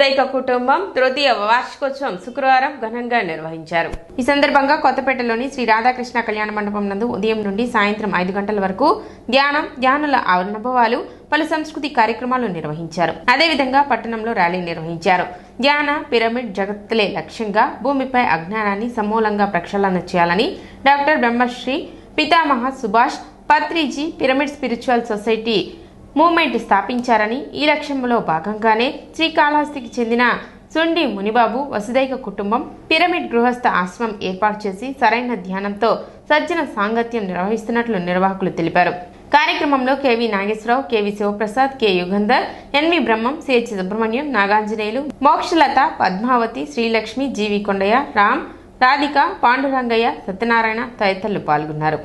దైక కుటుంబం తృతీయ వార్షికోత్సవం శుక్రవారం ఘనంగా నిర్వహించారు. ఈ సందర్భంగా కొత్తపేటలోని శ్రీ రాధాకృష్ణ కళ్యాణ మండపం నందు ఉదయం నుండి సాయంత్రం ఐదు గంటల వరకు ధ్యానం ధ్యానుల అనుభవాలు పలు సంస్కృతి కార్యక్రమాలు నిర్వహించారు. అదేవిధంగా పట్టణంలో ర్యాలీ నిర్వహించారు. ధ్యాన పిరమిడ్ జగత్తులే లక్ష్యంగా భూమిపై అజ్ఞానాన్ని సమూలంగా ప్రక్షాళన చేయాలని doctor Brahmasri Pitamaha Subhash Patriji pyramid spiritual society movement స్థాపించారని ఈ లక్ష్యంలో భాగంగానే శ్రీకాళహస్తికి చెందిన సుండి మునిబాబు వసుదైక కుటుంబం పిరమిడ్ గృహస్థ ఆశ్రమం ఏర్పాటు చేసి సరైన ధ్యానంతో సజ్జన సాంగత్యం నిర్వహిస్తున్నట్లు నిర్వాహకులు తెలిపారు. కార్యక్రమంలో K V Nageswararao K V Sivaprasad K. Yugandhar N V Brahmam C H Subrahmanyam Naganjaneyulu Mokshalatha Padmavathi Srilakshmi G V Kondaiah Ram Radhika Pandurangaiah Satyanarayana తదితరులు పాల్గొన్నారు.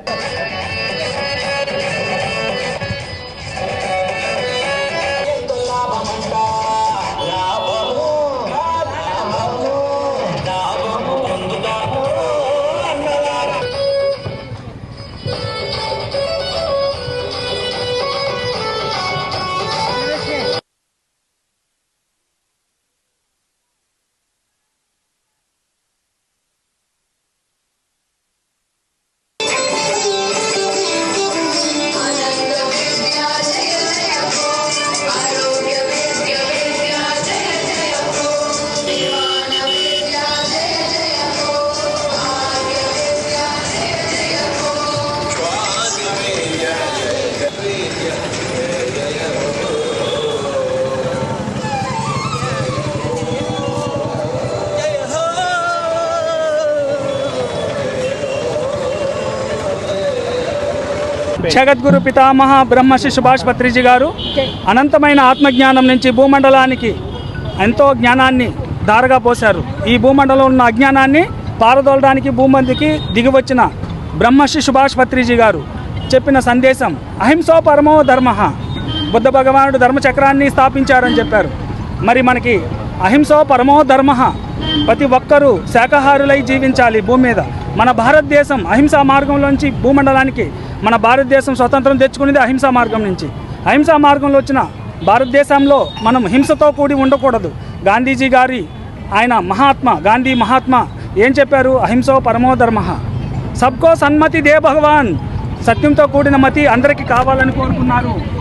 జగద్గురు పితామహ బ్రహ్మశ్రీ సుభాష్ పత్రిజీ గారు అనంతమైన ఆత్మజ్ఞానం నుంచి భూమండలానికి ఎంతో జ్ఞానాన్ని దారగా పోశారు. ఈ భూమండలం ఉన్న అజ్ఞానాన్ని పారదోలడానికి భూమందికి దిగివచ్చిన బ్రహ్మశ్రీ సుభాష్ పత్రిజీ గారు చెప్పిన సందేశం అహింసో పరమో ధర్మ. బుద్ధ భగవానుడు ధర్మచక్రాన్ని స్థాపించారని చెప్పారు. మరి మనకి అహింసో పరమో ధర్మ ప్రతి ఒక్కరూ శాకాహారులై జీవించాలి భూమి మీద. మన భారతదేశం అహింసా మార్గంలోంచి భూమండలానికి మన భారతదేశం స్వతంత్రం తెచ్చుకునేది అహింసా మార్గం నుంచి. అహింసా మార్గంలో వచ్చిన భారతదేశంలో మనం హింసతో కూడి ఉండకూడదు. గాంధీజీ గారి ఆయన మహాత్మ గాంధీ మహాత్మ ఏం చెప్పారు? అహింసో పరమో ధర్మ. సబ్కో సన్మతి దే భగవాన్. సత్యంతో కూడిన మతి అందరికీ కావాలని కోరుకున్నారు.